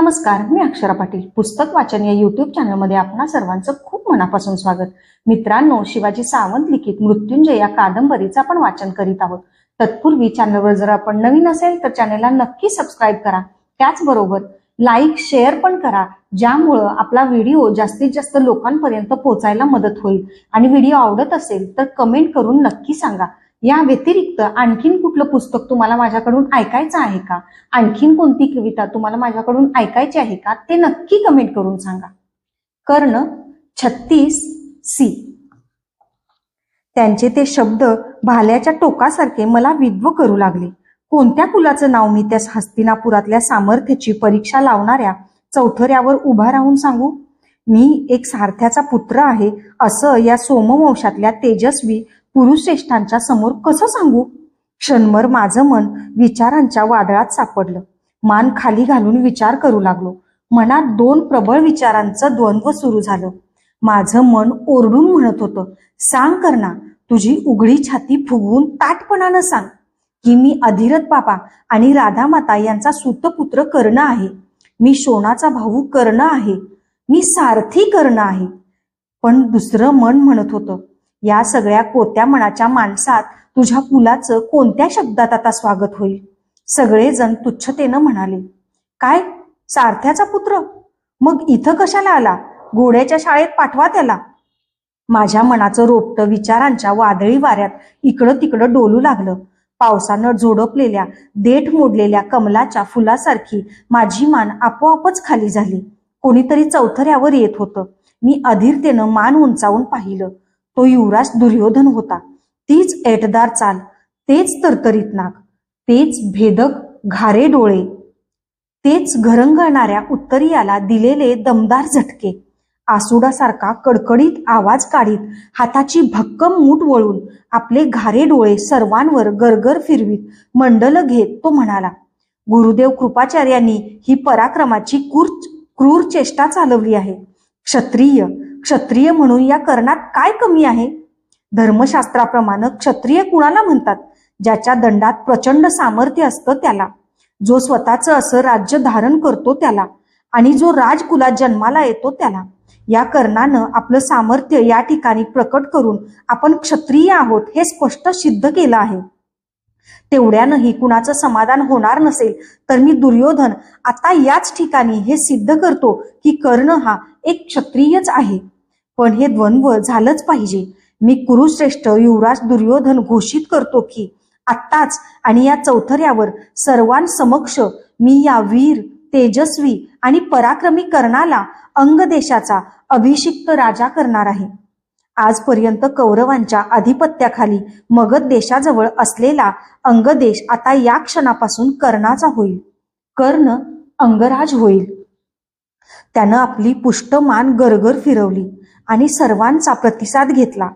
नमस्कार मी अक्षरा पाटील. पुस्तक वाचन या युट्यूब चॅनलमध्ये आपणा सर्वांचं खूप मनापासून स्वागत. मित्रांनो शिवाजी सावंत लिखित मृत्युंजय या कादंबरीचं आपण वाचन करीत आहोत. तत्पूर्वी चॅनलवर जर आपण नवीन असेल तर चॅनलला नक्की सबस्क्राईब करा. त्याचबरोबर लाईक शेअर पण करा ज्यामुळं आपला व्हिडिओ जास्तीत जास्त लोकांपर्यंत पोहोचायला मदत होईल. आणि व्हिडिओ आवडत असेल तर कमेंट करून नक्की सांगा. या व्यतिरिक्त आणखीन कुठलं पुस्तक तुम्हाला माझ्याकडून ऐकायचं आहे का? आणखीन कोणती कविता तुम्हाला माझ्याकडून ऐकायची आहे का? ते नक्की कमेंट करून सांगा. कर्ण छत्तीस सी त्यांचे ते शब्द भाल्याच्या टोकासारखे मला विद्व करू लागले. कोणत्या कुलाचं नाव मी त्या हस्तिनापुरातल्या सामर्थ्याची परीक्षा लावणाऱ्या चौथऱ्यावर उभा राहून सांगू? मी एक सारथ्याचा पुत्र आहे असं या सोमवंशातल्या तेजस्वी पुरुषश्रेष्ठांच्या समोर कसं सांगू? क्षणभर माझं मन विचारांच्या वादळात सापडलं. मान खाली घालून विचार करू लागलो. मनात दोन प्रबळ विचारांचं द्वंद्व सुरू झालं. माझं मन ओरडून म्हणत होतं सांग करना तुझी उघडी छाती फुगवून ताटपणानं सांग की मी अधिरथ बाबा आणि राधामाता यांचा सुतपुत्र कर्ण आहे. मी शोणाचा भाऊ कर्ण आहे. मी सारथी कर्ण आहे. पण दुसरं मन म्हणत होतं या सगळ्या कोत्या मनाच्या माणसात तुझ्या पुलाचं कोणत्या शब्दात आता स्वागत होईल? सगळेजण तुच्छतेनं म्हणाले काय? सारथ्याचा पुत्र? मग इथं कशाला आला? घोड्याच्या शाळेत पाठवा त्याला. माझ्या मनाचं रोपटं विचारांच्या वादळी वाऱ्यात इकडं तिकडं डोलू लागलं. पावसानं झोडपलेल्या देठ मोडलेल्या कमलाच्या फुलासारखी माझी मान आपोआपच खाली झाली. कोणीतरी चौथऱ्यावर येत होतं. मी अधीरतेनं मान उंचावून पाहिलं. तो युवराज दुर्योधन होता. तीच एटदार चाल तेच तरतरीत नाक तेच भेदक घारे डोळे तेच घरंगळणाऱ्या उत्तरीयाला दिलेले दमदार झटके आसुडासारखा कडकडीत आवाज काढीत हाताची भक्कम मूठ वळून आपले घारे डोळे सर्वांवर गरगर फिरवीत मंडल घेत तो म्हणाला गुरुदेव कृपाचार्यांनी ही पराक्रमाची क्रूर क्रूर चेष्टा चालवली आहे. क्षत्रिय क्षत्रिय म्हणून या कर्णात काय कमी आहे? धर्मशास्त्राप्रमाणे क्षत्रिय कुणाला म्हणतात? ज्याच्या दंडात प्रचंड सामर्थ्य असतं त्याला. जो स्वतःचं असं राज्य धारण करतो त्याला आणि जो राजकुलात जन्माला येतो त्याला. या कर्णानं आपलं सामर्थ्य या ठिकाणी प्रकट करून आपण क्षत्रिय आहोत हे स्पष्ट सिद्ध केलं आहे. तेवढ्यानंही कुणाचं समाधान होणार नसेल तर मी दुर्योधन आता याच ठिकाणी हे सिद्ध करतो की कर्ण हा एक क्षत्रियच आहे. पण हे द्वंद्व झालंच पाहिजे. मी कुरुश्रेष्ठ युवराज दुर्योधन घोषित करतो की आत्ताच आणि या चौथऱ्यावर सर्वांसमक्ष मी या वीर तेजस्वी आणि पराक्रमी कर्णाला अंग देशाचा अभिषिक्त राजा करणार आहे. आजपर्यंत कौरवांच्या अधिपत्याखाली मगध देशाजवळ असलेला अंगदेश आता या क्षणापासून कर्णाचा होईल. कर्ण अंगराज होईल. त्यानं आपली पुष्टमान गरगर फिरवली आणि सर्वांचा प्रतिसाद घेतला.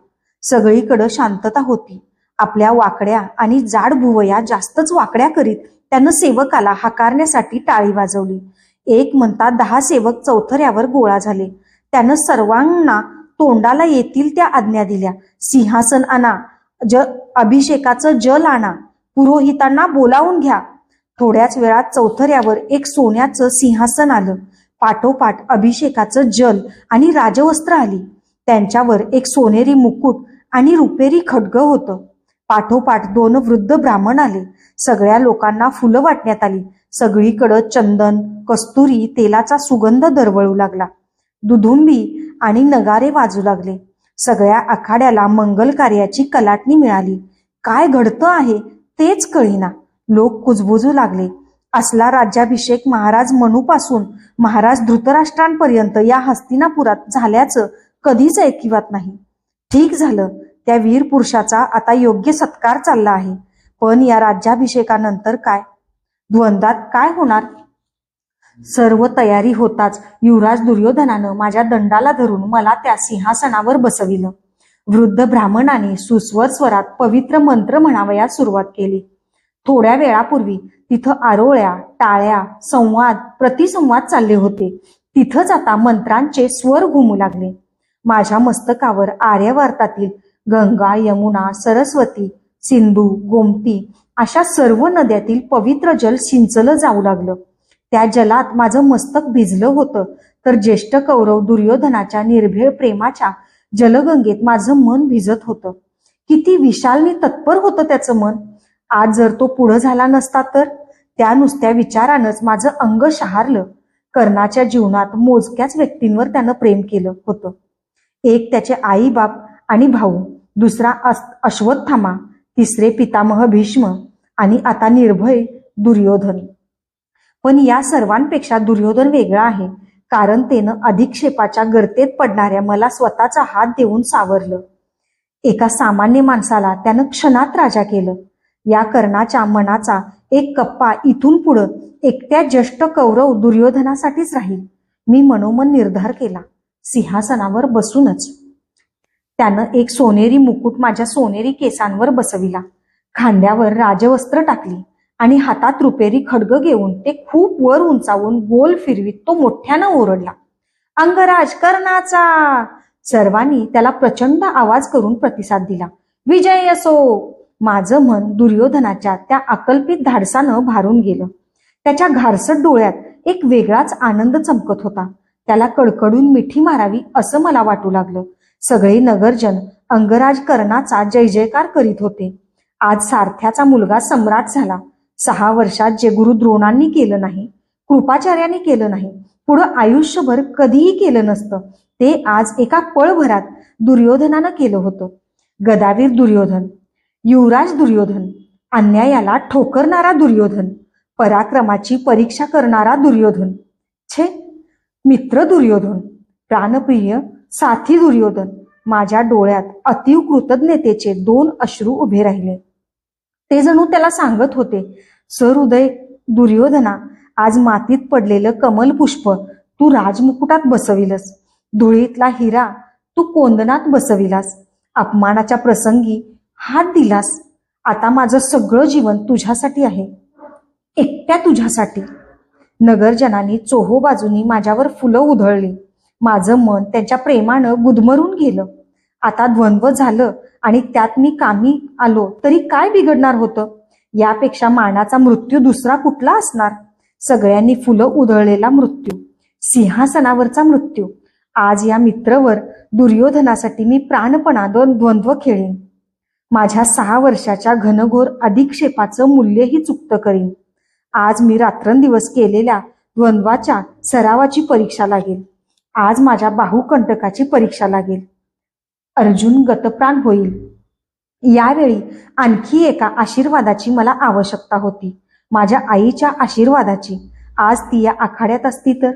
सगळीकडं शांतता होती. आपल्या वाकड्या आणि जाड भुवया जास्तच वाकड्या करीत त्यानं सेवकाला हाकारण्यासाठी टाळी वाजवली. एक म्हणता दहा सेवक चौथऱ्यावर गोळा झाले. त्यानं सर्वांना तोंडाला येतील त्या आज्ञा दिल्या. सिंहासन आणा ज अभिषेकाचं जल आणा पुरोहितांना बोलावून घ्या. थोड्याच वेळात चौथऱ्यावर एक सोन्याचं सिंहासन आलं. पाठोपाठ अभिषेकाचं जल आणि राजवस्त्र आली. त्यांच्यावर एक सोनेरी मुकुट आणि रुपेरी खड्ग होतं. पाठोपाठ दोन वृद्ध ब्राह्मण आले. सगळ्या लोकांना फुलं वाटण्यात आली. सगळीकडं चंदन कस्तुरी तेलाचा सुगंध दरवळू लागला. दुधुंबी आणि नगारे वाजू लागले. सगळ्या आखाड्याला मंगल कार्याची कलाटणी मिळाली. काय घडतं आहे तेच कळीना. लोक कुजबुजू लागले. असला राज्याभिषेक महाराज मनूपासून महाराज धृतराष्ट्रांपर्यंत या हस्तिनापुरात झाल्याचं कधीच ऐकिवात नाही. ठीक झालं त्या वीर पुरुषाचा आता योग्य सत्कार चालला आहे. पण या राज्याभिषेकानंतर काय? द्वंद्वात काय होणार? सर्व तयारी होताच युवराज दुर्योधनानं माझ्या दंडाला धरून मला त्या सिंहासनावर बसविलं. वृद्ध ब्राह्मणाने सुस्वर स्वरात पवित्र मंत्र म्हणावयास सुरुवात केली. थोड्या वेळापूर्वी तिथं आरोळ्या टाळ्या संवाद प्रतिसंवाद चालले होते. तिथंच आता मंत्रांचे स्वर घुमू लागले. माझ्या मस्तकावर आर्यवार्तातील गंगा यमुना सरस्वती सिंधू गोमती अशा सर्व नद्यातील पवित्र जल सिंचलं जाऊ लागलं. त्या जलात माझं मस्तक भिजलं होतं. तर ज्येष्ठ कौरव दुर्योधनाच्या निर्भेळ प्रेमाच्या जलगंगेत माझं मन भिजत होतं. किती विशालने तत्पर होतं त्याचं मन. आज जर तो पुढं झाला नसता तर? त्या नुसत्या विचारानंच माझं अंग शहारलं. कर्णाच्या जीवनात मोजक्याच व्यक्तींवर त्यानं प्रेम केलं होतं. एक त्याचे आई बाप आणि भाऊ दुसरा अश्वत्थामा तिसरे पितामह भीष्म आणि आता निर्भय दुर्योधन. पण या सर्वांपेक्षा दुर्योधन वेगळा आहे. कारण त्यानं अधिक्षेपाच्या गर्तेत पडणाऱ्या मला स्वतःचा हात देऊन सावरलं. एका सामान्य माणसाला त्यानं क्षणात राजा केलं. या कर्णाच्या मनाचा एक कप्पा इथून पुढं एकट्या ज्येष्ठ कौरव दुर्योधनासाठीच राहील. मी मनोमन निर्धार केला. सिंहासनावर बसूनच. त्यानं एक सोनेरी मुकुट माझ्या सोनेरी केसांवर बसविला. खांद्यावर राजवस्त्र टाकली. आणि हातात रुपेरी खडग घेऊन ते खूप वर उंचावून गोल फिरवीत तो मोठ्यानं ओरडला. अंगराज कर्णाचा सर्वांनी त्याला प्रचंड आवाज करून प्रतिसाद दिला. विजय असो! माझं मन दुर्योधनाच्या त्या अकल्पित धाडसानं भारून गेलं. त्याच्या घारसट डोळ्यात एक वेगळाच आनंद चमकत होता. त्याला कडकडून मिठी मारावी असं मला वाटू लागलं. सगळे नगरजन अंगराज कर्णाचा जय जयकार करीत होते. आज सारथ्याचा मुलगा सम्राट झाला. सहा वर्षात जे गुरु द्रोणांनी केलं नाही कृपाचार्यांनी केलं नाही पुढं आयुष्यभर कधीही केलं नसतं ते आज एका पळभरात दुर्योधनानं केलं होतं. गदावीर दुर्योधन युवराज दुर्योधन अन्यायाला ठोकरणारा दुर्योधन पराक्रमाची परीक्षा करणारा दुर्योधन छे मित्र दुर्योधन प्राणप्रिय साथी दुर्योधन माझ्या डोळ्यात अतीव कृतज्ञतेचे दोन अश्रू उभे राहिले. ते जणू त्याला सांगत होते सर उदय दुर्योधना आज मातीत पडलेलं कमल पुष्प तू राजमुकुटात बसविलस. धुळीतला हिरा तू कोंदनात बसविलास. अपमानाच्या प्रसंगी हात दिलास. आता माझं सगळं जीवन तुझ्यासाठी आहे. एकट्या तुझ्यासाठी. नगरजनांनी चोहो बाजूनी माझ्यावर फुलं उधळली. माझं मन त्यांच्या प्रेमानं गुदमरून गेलं. आता द्वंद्व झालं आणि त्यात मी कामी आलो तरी काय बिघडणार होतं? यापेक्षा मानाचा मृत्यू दुसरा कुठला असणार? सगळ्यांनी फुलं उधळलेला मृत्यू सिंहासनावरचा मृत्यू. आज या मित्रवर दुर्योधनासाठी मी प्राणपणानं द्वंद्व खेळीन. माझ्या सहा वर्षाच्या घनघोर अधिक्षेपाचं मूल्यही चुकतं करीन. आज मी रात्रंदिवस केलेल्या द्वंद्वाच्या सरावाची परीक्षा लागेल. आज माझ्या बाहुकंटकाची परीक्षा लागेल. अर्जुन गतप्राण होईल. यावेळी आणखी एका आशीर्वादाची मला आवश्यकता होती. माझ्या आईच्या आशीर्वादाची. आज ती या आखाड्यात असती तर.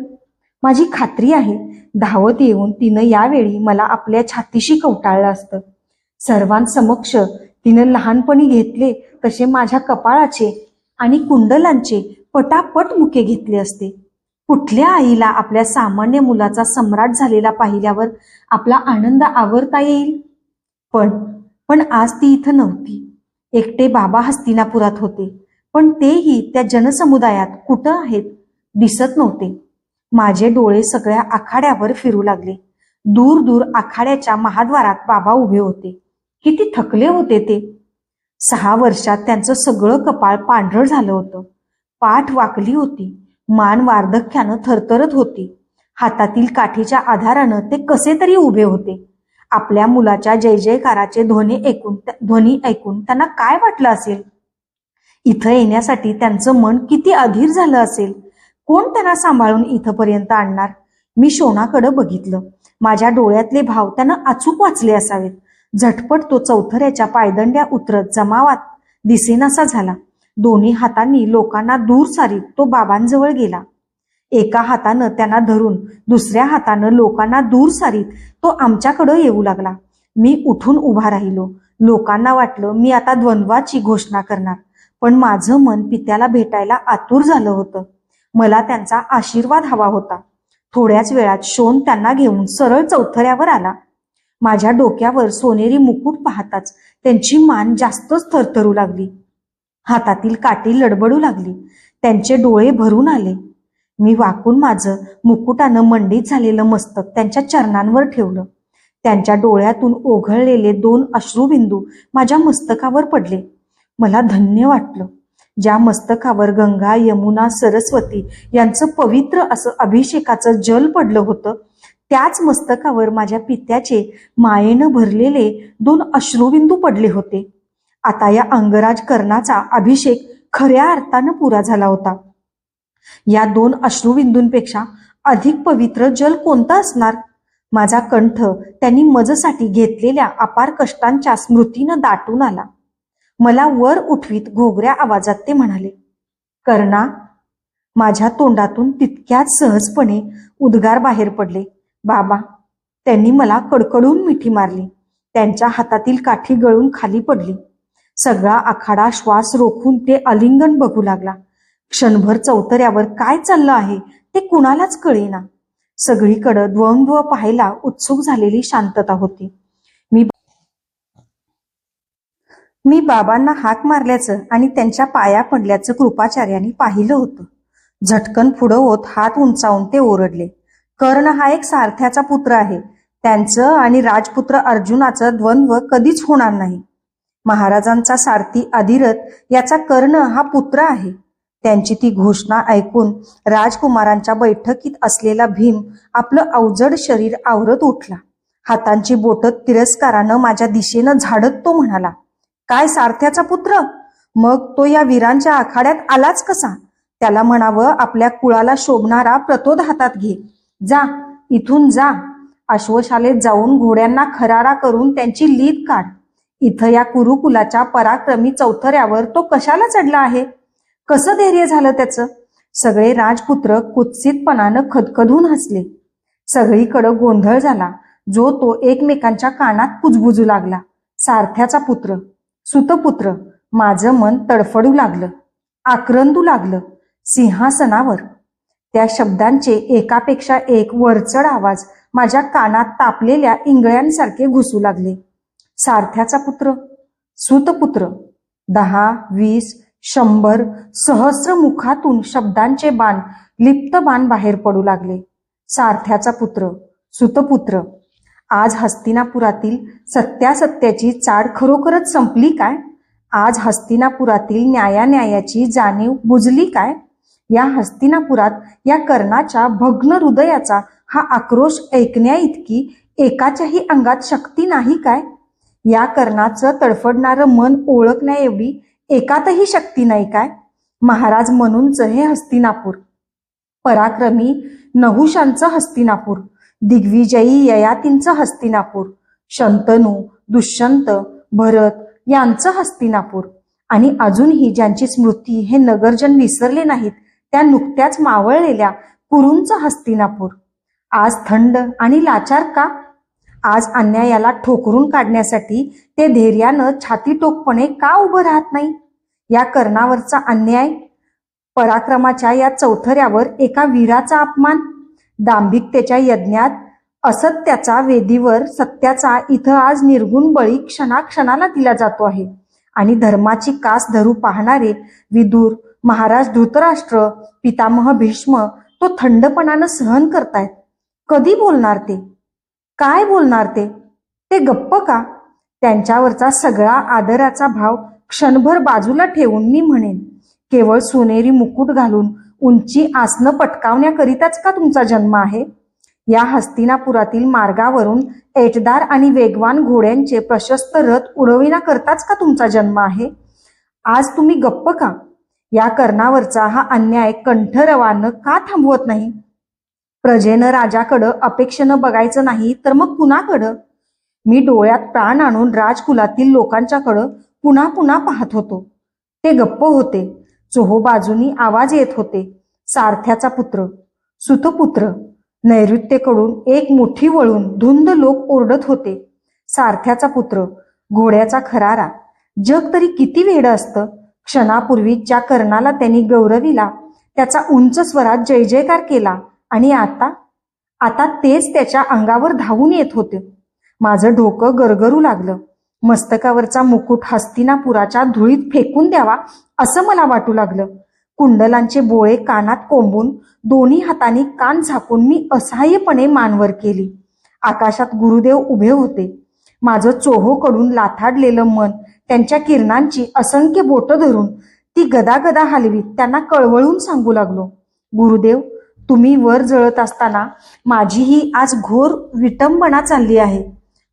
माझी खात्री आहे धावत येऊन तिनं यावेळी मला आपल्या छातीशी कवटाळलं असतं. सर्वांसमक्ष तिनं लहानपणी घेतले तसे माझ्या कपाळाचे आणि कुंडलांचे पटापट मुके घेतले असते. कुठल्या आईला आपल्या सामान्य मुलाचा सम्राट झालेला पाहिल्यावर आपला आनंद आवरता येईल? पण पण आज ती इथं नव्हती. एकटे बाबा हस्तिनापुरात होते. पण तेही त्या जनसमुदायात कुठं आहेत? दिसत नव्हते. माझे डोळे सगळ्या आखाड्यावर फिरू लागले. दूर दूर आखाड्याच्या महाद्वारात बाबा उभे होते. किती थकले होते ते. सहा वर्षात त्यांचं सगळं कपाळ पांढरं झालं होतं. पाठ वाकली होती. मान वार्धक्यानं थरथरत होती. हातातील काठीच्या आधारानं ते कसे तरी उभे होते. आपल्या मुलाच्या जय जयकाराचे ध्वनी ऐकून ध्वनी ऐकून त्यांना काय वाटलं असेल? इथं येण्यासाठी त्यांचं मन किती अधीर झालं असेल? कोण त्यांना सांभाळून इथंपर्यंत आणणार? मी शोणाकडं बघितलं. माझ्या डोळ्यातले भाव त्यानं अचूक वाचले असावेत. झटपट तो चौथऱ्याच्या पायदंड्या उतरत जमावात दिसेनासा झाला. दोन्ही हातांनी लोकांना दूर सारीत तो बाबांजवळ गेला. एका हातानं त्यांना धरून दुसऱ्या हातानं लोकांना दूर सारीत तो आमच्याकडं येऊ लागला. मी उठून उभा राहिलो. लोकांना वाटलं मी आता द्वंद्वाची घोषणा करणार पण माझं मन पित्याला भेटायला आतुर झालं होतं. मला त्यांचा आशीर्वाद हवा होता. थोड्याच वेळात शोन त्यांना घेऊन सरळ चौथऱ्यावर आला. माझ्या डोक्यावर सोनेरी मुकुट पाहताच त्यांची मान जास्तच थरथरू लागली. हातातील काठी लडबडू लागली. त्यांचे डोळे भरून आले. मी वाकून माझं मुकुटानं मंडित झालेलं मस्तक त्यांच्या चरणांवर ठेवलं. त्यांच्या डोळ्यातून ओघळलेले दोन अश्रुबिंदू माझ्या मस्तकावर पडले. मला धन्य वाटलं. ज्या मस्तकावर गंगा यमुना सरस्वती यांचं पवित्र असं अभिषेकाचं जल पडलं होतं त्याच मस्तकावर माझ्या पित्याचे मायेनं भरलेले दोन अश्रुबिंदू पडले होते. आता या अंगराज कर्णाचा अभिषेक खऱ्या अर्थानं पुरा झाला होता. या दोन अश्रुबिंदूंपेक्षा अधिक पवित्र जल कोणतं असणार? माझा कंठ त्यांनी मजसाठी घेतलेल्या अपार कष्टांच्या स्मृतीनं दाटून आला. मला वर उठवीत घोगऱ्या आवाजात ते म्हणाले कर्णा माझ्या तोंडातून तितक्याच सहजपणे उद्गार बाहेर पडले. बाबा त्यांनी मला कडकडून मिठी मारली. त्यांच्या हातातील काठी गळून खाली पडली. सगळा आखाडा श्वास रोखून ते अलिंगन बघू लागला. क्षणभर चौतऱ्यावर काय चाललं आहे ते कुणालाच कळेना. सगळीकडं द्वंद्व पाहायला उत्सुक झालेली शांतता होती. मी मी बाबांना हाक मारल्याचं आणि त्यांच्या पाया पडल्याचं कृपाचार्यांनी पाहिलं होतं. झटकन पुढं होत हात उंचावून ते ओरडले. कर्ण हा एक सारथ्याचा पुत्र आहे. त्यांचं आणि राजपुत्र अर्जुनाचं द्वंद्व कधीच होणार नाही. महाराजांचा सारथी अधिरथ याचा कर्ण हा पुत्र आहे. त्यांची ती घोषणा ऐकून राजकुमारांच्या बैठकीत असलेला भीम आपलं अवजड शरीर आवरत उठला. हातांची बोट तिरस्कारानं माझ्या दिशेनं झाडत तो म्हणाला काय सारथ्याचा पुत्र? मग तो या वीरांच्या आखाड्यात आलाच कसा? त्याला म्हणावं आपल्या कुळाला शोभणारा प्रतोद हातात घे. जा इथून जा. अश्वशालेत जाऊन घोड्यांना खरारा करून त्यांची लीद काढ. इथं या कुरुकुलाच्या पराक्रमी चौथऱ्यावर तो कशाला चढला आहे? कसं धैर्य झालं त्याचं? सगळे राजपुत्र कुत्सितपणानं खदखदून हसले. सगळीकडं गोंधळ झाला जो तो एकमेकांच्या कानात कुजबुजू लागला. सारथ्याचा पुत्र सुतपुत्र माझं मन तडफडू लागलं आक्रंदू लागलं सिंहासनावर. त्या शब्दांचे एकापेक्षा एक वरचढ आवाज माझ्या कानात तापलेल्या इंगळ्यांसारखे घुसू लागले. सारथ्याचा पुत्र सुतपुत्र दहा वीस शंभर सहस्र मुखातून शब्दांचे बाण लिप्त बाण बाहेर पडू लागले. सारथ्याचा पुत्र सुतपुत्र आज हस्तिनापुरातील सत्यासत्याची चाड खरोखरच संपली काय? आज हस्तिनापुरातील न्यायान्यायाची जाणीव बुजली काय? या हस्तिनापुरात या कर्णाच्या भग्न हृदयाचा हा आक्रोश ऐकण्या इतकी एकाच्याही अंगात शक्ती नाही काय? या कर्णाचं तडफडणारं मन ओळखण्या एवढी एकातही शक्ती नाही काय? महाराज म्हणूनच हे हस्तिनापूर. पराक्रमी नहुशांचं हस्तिनापूर. दिग्विजयी ययातींचं हस्तिनापूर. शंतनू दुष्यंत भरत यांचं हस्तिनापूर. आणि अजूनही ज्यांची स्मृती हे नगरजन विसरले नाहीत त्या नुकत्याच मावळलेल्या कुरूंचं हस्तिनापूर. आज थंड आणि लाचार का? आज अन्यायाला ठोकरून काढण्यासाठी ते धैर्यानं छाती टोकपणे का उभं राहत नाही? या कर्णावरचा अन्याय? पराक्रमाच्या या चौथऱ्यावर एका वीराचा अपमान? दांभिकतेच्या यज्ञात असत्याचा वेदीवर सत्याचा इथं आज निर्गुण बळी क्षणाक्षणाला दिला जातो आहे. आणि धर्माची कास धरू पाहणारे विदूर महाराज धृतराष्ट्र पितामह भीष्म तो थंडपणानं सहन करतायत. कधी बोलणार ते? काय बोलणार ते? ते गप्प का? त्यांच्यावरचा सगळा आदराचा भाव क्षणभर बाजूला ठेवून मी म्हणेन केवळ सोनेरी मुकुट घालून उंची आसनं पटकावण्याकरिताच का तुमचा जन्म आहे? या हस्तिनापुरातील मार्गावरून एटदार आणि वेगवान घोड्यांचे प्रशस्त रथ उडविण्याकरताच का तुमचा जन्म आहे? आज तुम्ही गप्प का? या कर्णावरचा हा अन्याय कंठरवानं का थांबवत नाही? प्रजेनं राजाकडं अपेक्षेनं बघायचं नाही तर मग कुणाकडं? मी डोळ्यात प्राण आणून राजकुलातील लोकांच्याकडं पुन्हा पुन्हा पाहत होतो. ते गप्प होते. चोहो बाजूनी आवाज येत होते. सारथ्याचा पुत्र सुतपुत्र नैऋत्येकडून एक मोठी वळून धुंद लोक ओरडत होते. सारथ्याचा पुत्र घोड्याचा खरारा जग तरी किती वेड असतं? क्षणापूर्वी ज्या कर्णाला त्यांनी गौरविला त्याचा उंच स्वरात जय जयकार केला आणि आता आता तेच त्याच्या अंगावर धावून येत होते. माझं डोकं गरगरू लागलं. मस्तकावरचा मुकुट हस्तिनापुराच्या धुळीत फेकून द्यावा असं मला वाटू लागलं. कुंडलांचे बोळे कानात कोंबून दोन्ही हातांनी कान झाकून मी असहाय्यपणे मानवर केली. आकाशात गुरुदेव उभे होते. माझं चोहोकडून लाथाडलेलं मन त्यांच्या किरणांची असंख्य बोटं धरून ती गदा गदा हलवीत त्यांना कळवळून सांगू लागलो. गुरुदेव तुम्ही वर जळत असताना माझी ही आज घोर विटंबना चालली आहे.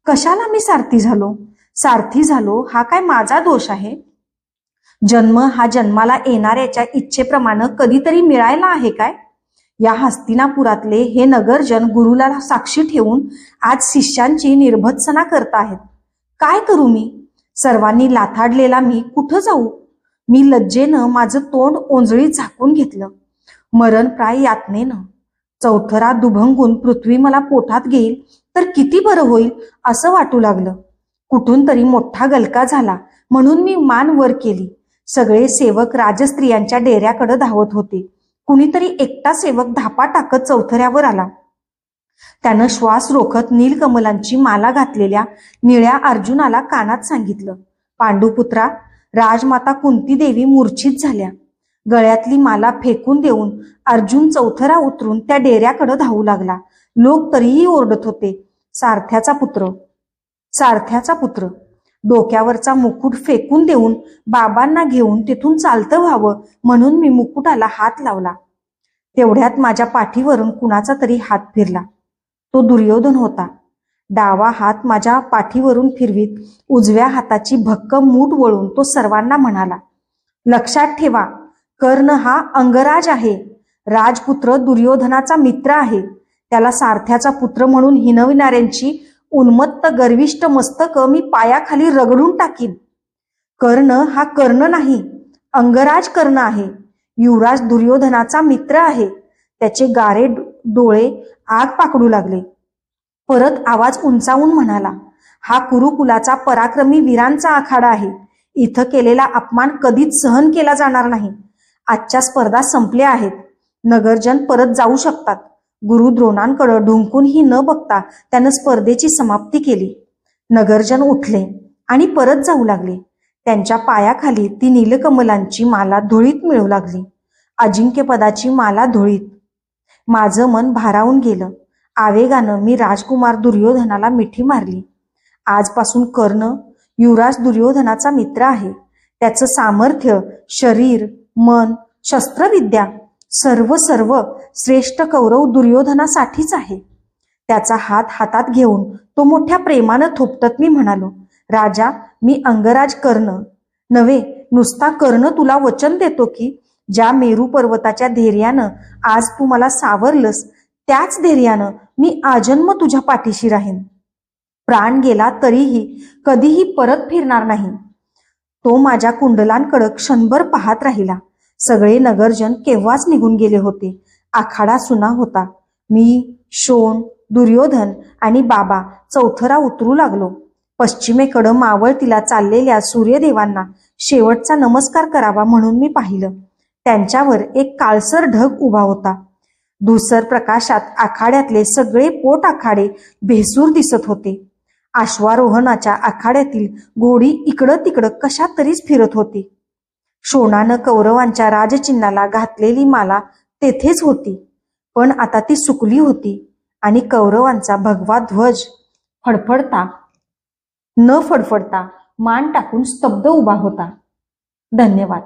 कशाला मी सारथी झालो? सारथी झालो हा काय माझा दोष आहे? जन्म हा जन्माला येणाऱ्याच्या इच्छेप्रमाणे कधीतरी मिळायला आहे काय? या हस्तिनापुरातले हे नगरजन गुरुला साक्षी ठेवून आज शिष्यांची निर्भत्सना करत आहेत. काय करू मी? सर्वांनी लाथाडलेला मी कुठं जाऊ? मी लज्जेनं माझं तोंड ओंजळीत झाकून घेतलं. मरणप्राय यातनेनं. चौथरा दुभंगून पृथ्वी मला पोटात घेईल तर किती बरं होईल असं वाटू लागलं. कुठून तरी मोठा गलका झाला म्हणून मी मान वर केली. सगळे सेवक राजस्त्रियांच्या डेऱ्याकडे धावत होते. कुणीतरी एकटा सेवक धापा टाकत चौथऱ्यावर आला. त्यानं श्वास रोखत नीलकमलांची माला घातलेल्या निळ्या अर्जुनाला कानात सांगितलं पांडुपुत्रा राजमाता कुंती देवी मूर्छित झाल्या. गळ्यातली माला फेकून देऊन अर्जुन चौथरा उतरून त्या डेऱ्याकडे धावू लागला. लोक तरीही ओरडत होते. सारथ्याचा पुत्र. सारथ्याचा पुत्र. डोक्यावरचा मुकुट फेकून देऊन बाबांना घेऊन तिथून चालतं व्हावं म्हणून मी मुकुटाला हात लावला. तेवढ्यात माझ्या पाठीवरून कुणाचा तरी हात फिरला. तो दुर्योधन होता. डावा हात माझ्या पाठीवरून फिरवीत उजव्या हाताची भक्कम मूठ वळून तो सर्वांना म्हणाला लक्षात ठेवा कर्ण हा अंगराज आहे. राजपुत्र दुर्योधनाचा मित्र आहे. त्याला सारथ्याचा पुत्र म्हणून हिनविणाऱ्यांची उन्मत्त गर्विष्ट मस्तक मी पायाखाली रगडून टाकीन. कर्ण हा कर्ण नाही अंगराज कर्ण आहे. युवराज दुर्योधनाचा मित्र आहे. त्याचे गारे डोळे आग पाकडू लागले. परत आवाज उंचावून म्हणाला हा कुरुकुलाचा पराक्रमी वीरांचा आखाडा आहे. इथं केलेला अपमान कधीच सहन केला जाणार नाही. आजच्या स्पर्धा संपल्या आहेत. नगरजन परत जाऊ शकतात. गुरु द्रोणांकडे ढुंकूनही न बघता त्यानं स्पर्धेची समाप्ती केली. नगरजन उठले आणि परत जाऊ लागले. त्यांच्या पायाखाली ती नीलकमलांची माला धुळीत मिळू लागली. अजिंक्यपदाची माला धुळीत. माझं मन भारावून गेलं. आवेगानं मी राजकुमार दुर्योधनाला मिठी मारली. आजपासून कर्ण युवराज दुर्योधनाचा मित्र आहे. त्याचं सामर्थ्य शरीर मन शस्त्रविद्या सर्व सर्व श्रेष्ठ कौरव दुर्योधनासाठीच आहे. त्याचा हात हातात घेऊन तो मोठ्या प्रेमानं थोपटत मी म्हणालो राजा मी अंगराज कर्ण. नव्हे नुसता कर्ण तुला वचन देतो की ज्या मेरू पर्वताच्या धैर्यानं आज तू मला सावरलंस त्याच धैर्यानं मी आजन्म तुझ्या पाठीशी राहीन. प्राण गेला तरीही कधीही परत फिरणार नाही. तो माझ्या कुंडलांकडे क्षणभर पाहत राहिला. सगळे नगरजन केव्हाच निघून गेले होते? आखाडा सुना होता. मी शोण दुर्योधन आणि बाबा चौथरा उतरू लागलो. पश्चिमेकडं मावळतीला चाललेल्या सूर्यदेवांना शेवटचा नमस्कार करावा म्हणून मी पाहिलं. त्यांच्यावर एक काळसर ढग उभा होता. धुसर प्रकाशात आखाड्यातले सगळे पोट आखाडे भेसूर दिसत होते. आश्वारोहणाच्या आखाड्यातील घोडी इकडं तिकडं कशा तरीच फिरत होती. शोणानं कौरवांच्या राजचिन्हाला घातलेली माला तेथेच होती. पण आता ती सुकली होती आणि कौरवांचा भगवा ध्वज फडफडता न फडफडता मान टाकून स्तब्ध उभा होता. धन्यवाद.